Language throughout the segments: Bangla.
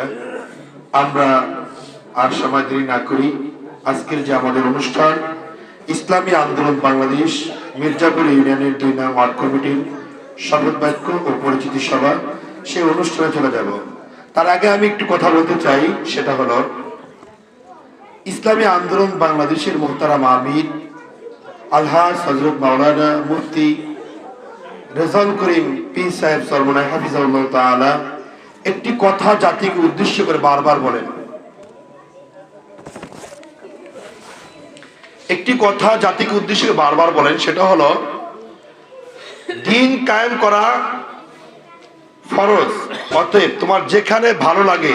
আলহামদুলিল্লাহ। আমরা আর সময় দেরি না করি। আজকের যে আমাদের অনুষ্ঠান, ইসলামী আন্দোলন বাংলাদেশ, মির্জাপুর ইউনিয়নের দুই নাম ওয়ার্ড কমিটির শপথ বাক্য ও পরিচিতি সভা, সেই অনুষ্ঠানে চলে যাব। তার আগে আমি একটু কথা বলতে চাই, সেটা হলো, ইসলামী আন্দোলন বাংলাদেশের মোহতারাম আমির, আলহাজ হজরত মাওলানা মুফতি রেজাল করিম পীর সাহেব সরমনায় হাফিজাউল্লাহ তাআলা একটি কথা জাতিকে উদ্দেশ্য করে বারবার বলেন। একটি কথা জাতিকে উদ্দেশ্য করে বারবার বলেন, সেটা হলো, দিন কায়েম করা ফরজ, অতএব তোমার যেখানে ভালো লাগে,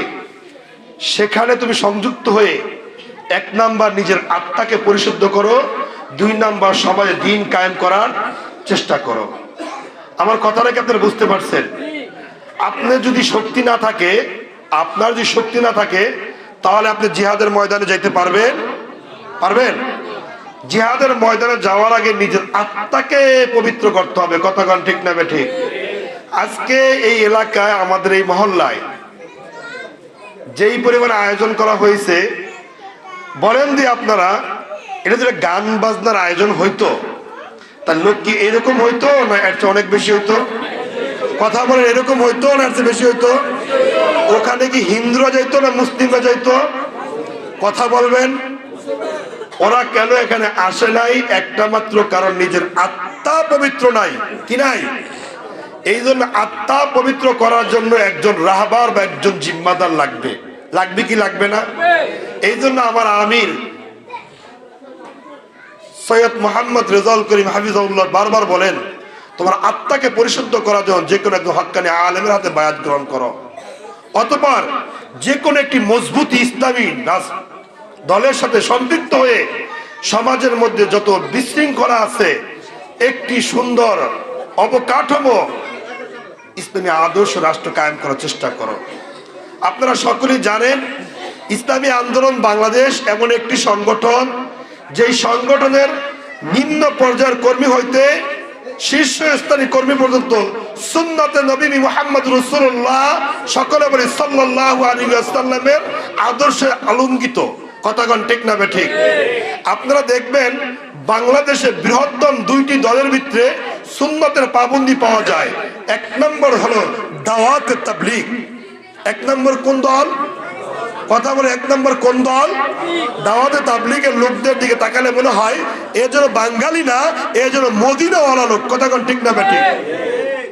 সেখানে তুমি সংযুক্ত হয়ে এক নাম্বার নিজের আত্মাকে পরিশুদ্ধ করো, দুই নাম্বার সমাজে দিন কায়েম করার চেষ্টা করো। আমার কথাটাকে আপনারা বুঝতে পারছেন। আপনার যদি শক্তি না থাকে, আপনার যদি শক্তি না থাকে, তাহলে আপনি জিহাদের ময়দানে যাইতে পারবেন? পারবেন? জিহাদের ময়দানে যাওয়ার আগে নিজের আত্মাকে পবিত্র করতে হবে। কথাগণ ঠিক না ঠিক? আজকে এই এলাকায়, আমাদের এই মহল্লায় যেই পরিমাণে আয়োজন করা হয়েছে, বলেন দিয়ে আপনারা, এটা যদি গান বাজনার আয়োজন হইতো তার লোক কি এরকম হইতো না এর অনেক বেশি হইতো? কথা বলেন এরকম হইতো না বেশি হইতো? ওখানে কি হিন্দুরা যাইতো না মুসলিমরা যাইতো? কথা বলবেন। ওরা কেন এখানে আসে নাই? একটা মাত্র কারণ, নিজের আত্মা পবিত্র নাই। কি নাই? এই জন্য আত্মা পবিত্র করার জন্য একজন রাহবার বা একজন জিম্মাদার লাগবে। লাগবে কি লাগবে না? এই জন্য আমার আমির সৈয়দ মোহাম্মদ রেজাউল করিম হাফিজাউল্লাহ বারবার বলেন তোমার আত্মাকে পরিশুদ্ধ করার জন্য যে কোনো একজন হক্কানি আলেমের হাতে বায়াত গ্রহণ করো। অতপর যে কোনো একটি মজবুত ইসলামী দলের সাথে সম্পৃক্ত হয়ে সমাজের মধ্যে যত বিশৃঙ্খলা আছে, একটি সুন্দর অবকাঠামো ইসলামী আদর্শ রাষ্ট্র কায়েম করার চেষ্টা করো। আপনারা সকলেই জানেন, ইসলামী আন্দোলন বাংলাদেশ এমন একটি সংগঠন, যেই সংগঠনের নিম্ন পর্যায়ের কর্মী হইতে শীর্ষস্থানীয় কর্মী পর্যন্ত সুন্নতে নবী মোহাম্মদ রসুল্লাহ সকলে বলি সাল্লাহ আলী আদর্শে আলঙ্কিত কথাগণ ঠিক না ঠিক আপনারা দেখবেন বাংলাদেশে বৃহত্তম দুইটি দলের ভিতরে সুন্নতের পাবন্দি পাওয়া যায়। এক নম্বর হলো দাওয়াত এক নম্বর কোন দল? কথা বলে এক নম্বর কোন দল? দাওয়াতে তাবলিগের লোকদের দিকে তাকালে মনে হয় এ যেন বাঙালি না এ যেন মদিনাওয়ালা লোক। কথা কোন ঠিক না বেটি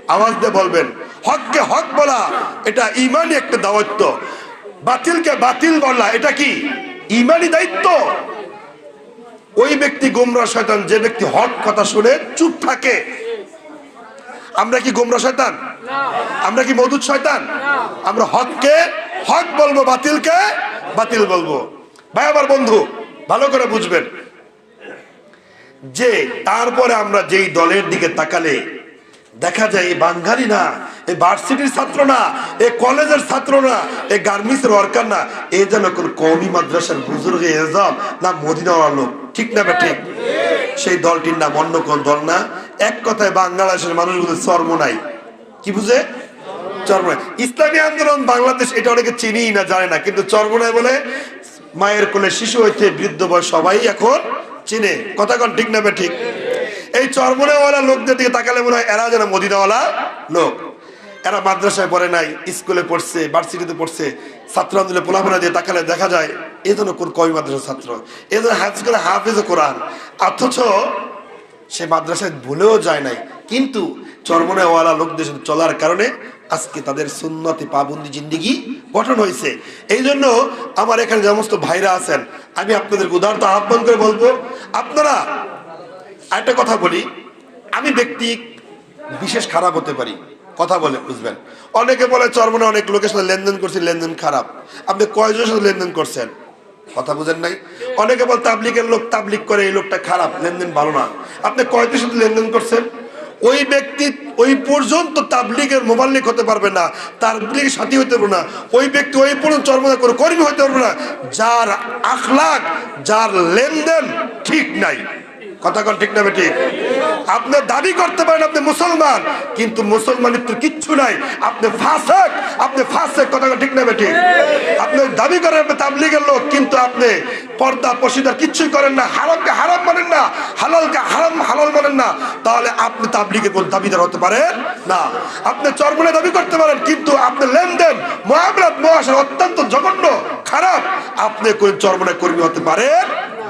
আওয়াজ দিয়ে বলবেন হককে হক বলা এটা ইমানই একটা দায়িত্ব। বাতিলকে বাতিল বলা এটা কি ইমানই দায়িত্ব? ওই ব্যক্তি গোমরা শয়তান যে ব্যক্তি হক কথা শুনে চুপ থাকে। আমরা কি গোমরা শয়তান? আমরা কি মধুর শয়তান? আমরা হককে হক বলব বাতিলকে, বাতিল বলব। ভাই, আমার বন্ধু, ভালো করে বুঝবেন। যে তারপরে আমরা যেই দলের দিকে তাকালে, দেখা যায় এই বাঙ্গালি না এই ভার্সিটির ছাত্র না, এ কলেজের ছাত্র না এই গার্মেন্টসের ওয়ার্কার না, এ যেন কোন কৌমি মাদ্রাসার বুজুর্গ এজাম না মদিনাওয়ালা লোক। ঠিক না বে ঠিক? সেই দলটির নাম অন্য কোন দল না। এক কথায় বাংলাদেশের মানুষগুলো চর্ম নাই। কি বুঝে? চর্মনায়। ইসলামী আন্দোলন বাংলাদেশ, এটা অনেকে চিনি না, জানে না, কিন্তু চর্মনায় বলে মায়ের কোলে শিশু হইতে বৃদ্ধ বয়স সবাই এখন চিনে। কথা কন ঠিক না ঠিক? এই চর্মনাওয়ালা লোকদের দিকে তাকালে মনে হয় এরা যেন মদিনাওয়ালা লোক। এরা মাদ্রাসায় পড়ে নাই, স্কুলে পড়ছে, ভার্সিটিতে পড়ছে, ছাত্র আন্দোলনে পোলাপনা দিয়ে তাকালে দেখা যায় এ যেন কোন কবি মাদ্রাসার ছাত্র, এ যেন হাফিজ করে হাফিজ কোরআন, অথচ সে মাদ্রাসায় ভুলেও যায় নাই। কিন্তু চর্মনাওয়ালা লোকদের চলার কারণে আজকে তাদের সুন্নতি পাবন্দি জিন্দিগি গঠন হয়েছে। এই জন্য আমার এখানে সমস্ত ভাইরা আছেন, আমি আপনাদের উদাহরণ আহ্বান করে বলব, আপনারা একটা কথা বলি, আমি ব্যক্তি বিশেষ খারাপ হতে পারি, কথা বলে বুঝবেন। অনেকে বলে চর্মনে অনেক লোকের সাথে লেনদেন করছি, লেনদেন খারাপ। আপনি কয়জনের সাথে লেনদেন করছেন? কথা বুঝেন নাই? অনেকে বল তাবলিকের লোক তাবলিক করে, এই লোকটা খারাপ, লেনদেন ভালো না। আপনি কয়টির সাথে লেনদেন করছেন? ওই ব্যক্তি ওই পর্যন্ত তাবলিগের মোবাল্লিক হতে পারবে না তার সাথী হতে পারবে না, ওই ব্যক্তি ওই পর্যন্ত চর্মদা করে কর্মী হতে পারবে না, যার আখলাখ যার লেনদেন ঠিক নাই। কথা ঠিক না ঠিক আপনি দাবি করতে পারেন আপনি মুসলমান, কিন্তু মুসলমানের তো কিচ্ছু নাই। আপনি ফাসেক আপনি ফাসেক, কথা ঠিক না ঠিক আপনি দাবি করেন আপনি তাবলিগের লোক, কিন্তু আপনি পর্দা পশিদার কিচ্ছুই করেন না, হারামকে হারাম মানেন না, হালালকে হারাম, হালাল মানেন না। তাহলে আপনি তাবলিগের কোন দাবিদার হতে পারেন? না। আপনি চরমনে দাবি করতে পারেন, কিন্তু আপনি লেনদেন মহাবরাত মহাশয় অত্যন্ত জঘন্য, খারাপ, আপনি কোন চরমনে কর্মী হতে পারেন?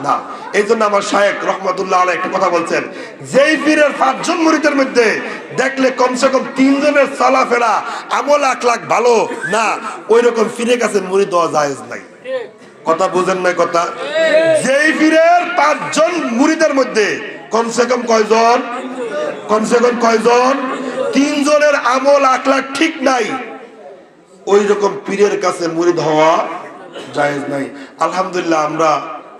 না। এই জন্য আমার শায়েক রহমতুল্লাহ আলাই একটা কথা বলছেন, যেই পীরের পাঁচজন মুরিদের মধ্যে দেখলে কমসে কম তিনজনের চলাফেরা আমল এক লাখ ভালো, না ওই রকম ফিরে কাছে মুড়ি দেওয়া জায়েজ নাই। কথা বুঝেন না কথা? যেই পীরের পাঁচজন মুরিদের মধ্যে কমসে কম কয়জন? কমসে কম কয়জন? তিনজনের আমল এক লাখ ঠিক নাই। ওই রকম পীরের কাছে মুরিদ হওয়া জায়েজ নাই। আলহামদুলিল্লাহ, আমরা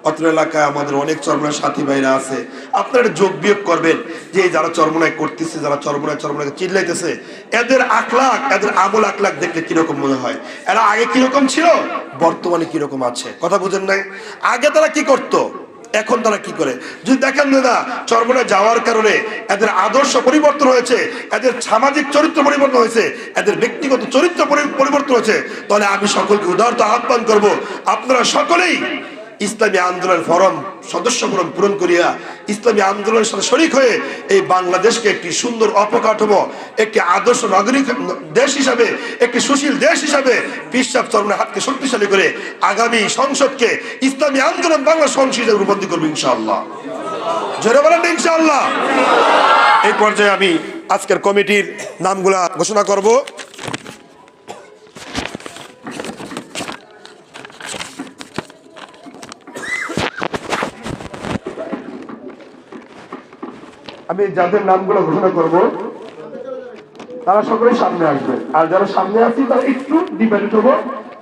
অত্র এলাকায় আমাদের অনেক চরমনায় সাথী ভাইরা আছে। আপনারা যোগ বিয়োগ করবেন। যে যারা চরমনায় করতেছে, যারা চরমনায় চরমনায় চিল্লাইতেছে, এদের আখলাখ, এদের আমল আখলাখ দেখলে কীরকম মনে হয়? এরা আগে কীরকম ছিল? বর্তমানে কীরকম আছে? কথা বুঝেন নাই? আগে তারা কি করতো? এখন তারা কি করে? যদি দেখেন দাদা চরমনে যাওয়ার কারণে এদের আদর্শ পরিবর্তন হয়েছে, এদের সামাজিক চরিত্র পরিবর্তন হয়েছে, এদের ব্যক্তিগত চরিত্র পরিবর্তন হয়েছে, তাহলে আমি সকলকে উদাহরণ আহ্বান করব। আপনারা সকলেই ইসলামী আন্দোলনের ফরম, সদস্য ফরম পূরণ করিয়া ইসলামী আন্দোলনের সাথে শরিক হয়ে এই বাংলাদেশকে একটি সুন্দর অপকাঠামো, একটি আদর্শ নাগরিক দেশ হিসাবে, একটি সুশীল দেশ হিসাবে পিসাব চরমের হাতকে শক্তিশালী করে আগামী সংসদকে ইসলামী আন্দোলন বাংলা সংসদ রূপান্তর করব ইনশাআল্লাহ। জোরে বলেন ইনশাআল্লাহ। এই পর্যায়ে আমি আজকের কমিটির নামগুলা ঘোষণা করব। আমি যাদের নামগুলো ঘোষণা করব, তারা সকলেই সামনে আসবে। আর যারা সামনে আছি, তারা একটু ডিপেন্ড হব,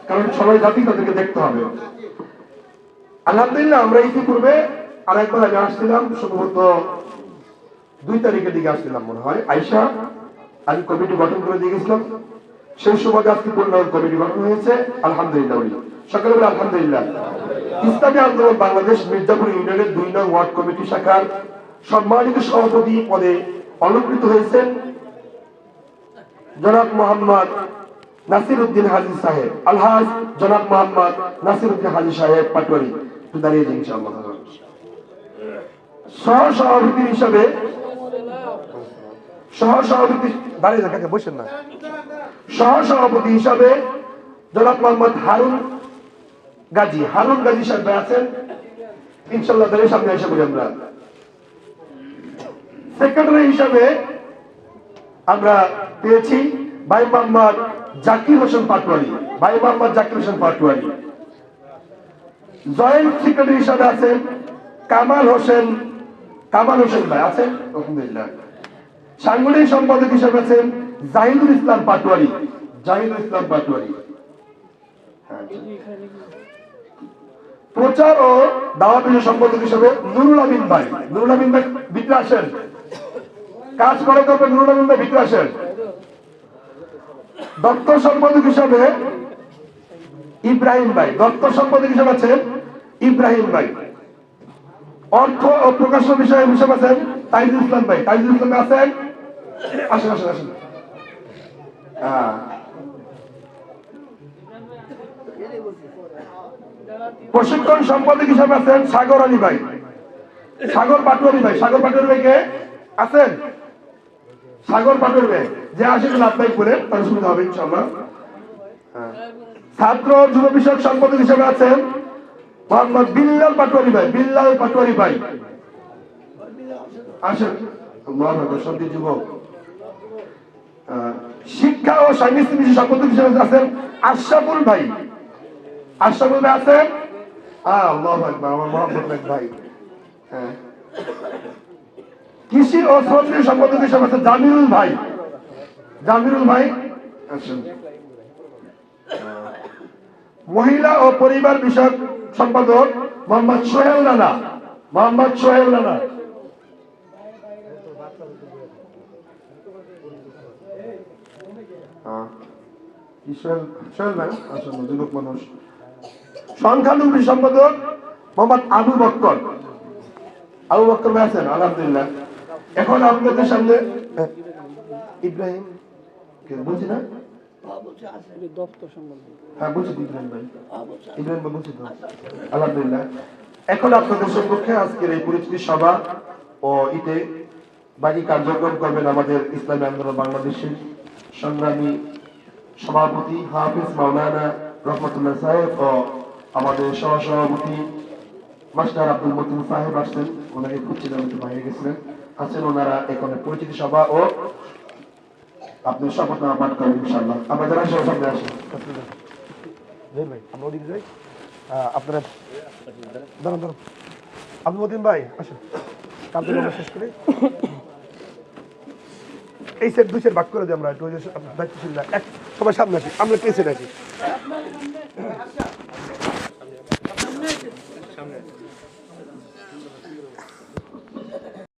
কারণ সবাই জাতি তাদেরকে দেখতে হবে। আলহামদুলিল্লাহ, আমরা ইতিপূর্বে আর একবার আমি আসছিলাম, সম্ভবত দুই তারিখের দিকে আসছিলাম মনে হয়। আইসা আমি কমিটি গঠন করে দিয়ে গেছিলাম। সেই সময় আজকে পূর্ণায়ন কমিটি গঠন হয়েছে। আলহামদুলিল্লাহ সকালে বলে, আলহামদুলিল্লাহ। ইসলামী আন্দোলন বাংলাদেশ মির্জাপুর ইউনিয়নের দুই নং ওয়ার্ড কমিটি শাখার সম্মানিত সভাপতি পদে অলঙ্কৃত হয়েছেন জনাব মোহাম্মদ নাসির উদ্দিন হাজি সাহেব। আলহাজ জনাব মোহাম্মদ নাসির উদ্দিন হাজি সাহেব পাটোয়ারি। দাঁড়িয়ে হিসাবে বসেন না। সহ সভাপতি হিসাবে জনাব মোহাম্মদ হারুন গাজী। হারুন গাজী সাহেব আছেন। ইনশাল্লাহ সামনে এসে করি আমরা। সেক্রেটারি হিসাবে আমরা পেয়েছি ভাই মোহাম্মদ জাকির হোসেন পাটোয়ারি। ভাই মোহাম্মদ জাকির হোসেন পাটোয়ারি। জয়েন্ট সেক্রেটারি হিসাবে আছেন কামাল হোসেন কামাল হোসেন ভাই আছেন আলহামদুলিল্লাহ। সাংগঠনিক সম্পাদক হিসাবে আছেন জাহিদুল ইসলাম পাটোয়ারি। জাহিদুল ইসলাম পাটোয়ারি। হ্যাঁ। প্রচার ও দাওয়া সম্পাদক হিসাবে নুরুল আমিন ভাই। নুরুল আমিন ভাই ভিতরে আসেন কাজ করে করবে নুরুল ভিতরে আসেন? দপ্তর সম্পাদক হিসাবে ইব্রাহিম ভাই। দপ্তর সম্পাদক হিসাবে আছেন ইব্রাহিম ভাই। অর্থ ও প্রকাশন বিষয়ে হিসাবে আছেন তাইজুল ইসলাম ভাই। তাইজুল ইসলাম আছেন? আসেন আসেন আসেন। হ্যাঁ। প্রশিক্ষণ সম্পাদক হিসাবে আছেন সাগর আলী ভাই। সাগর পাটোয়ারি ভাই। সাগর পাটোয়ারি ভাইকে আছেন? সাগর পাটোয়ারি ভাই যে আসেন লাভ ভাই করে তার সুবিধা হবে ইনশাল্লাহ। ছাত্র যুব বিষয়ক সম্পাদক হিসাবে আছেন মোহাম্মদ বিল্লাল পাটোয়ারি ভাই, বিল্লাল পাটোয়ারি ভাই। আসেন সত্যি যুবক। শিক্ষা ও সাংস্কৃতিক বিষয় সম্পাদক হিসাবে আছেন আশরাফুল ভাই। আশরাফুল ভাই আছেন? আল্লাহু আমার এক ভাই। হ্যাঁ। কৃষি ও শ্রম বিষয় আছেন জামিরুল ভাই। জামিরুল ভাই আসেন মহিলা ও পরিবার বিষয়ক সম্পাদক মোহাম্মদ সোহেল রানা। মোহাম্মদ সোহেল মানুষ। সংখ্যালঘু সম্পাদক মোহাম্মদ আবু বক্কর। আবু বকর ভাই আছেন, আলহামদুলিল্লাহ। এখন আপনাদের সামনে ইব্রাহিম বলছি না? হ্যাঁ এখন আপনাদের আজকের এই সভা ও বাকি কার্যক্রম করবেন আমাদের ইসলামী আন্দোলন বাংলাদেশের সংগ্রামী সভাপতি হাফিজ মাওলানা রহমতুল্লাহ সাহেব ও আমাদের সহসভাপতি মাস্টার আব্দুল মতিন সাহেব আসছেন। ওনাকে খুঁজছিলাম বাইরে গেছিলেন। আছেন ওনারা এখানে পরিচিতি সভা ও আপনি শপথ নামা পাঠ করেন ইনশাল্লাহ আমরা যারা সবাই সামনে আসেন। আমরা আপনারা দাঁড়ান দাঁড়ান। আব্দুল মতিন ভাই, আসেন। শেষ করে। এই সেট দুই সেট ভাগ করে দিই আমরা এক সামনে আসি আমরা কে সেট আছি?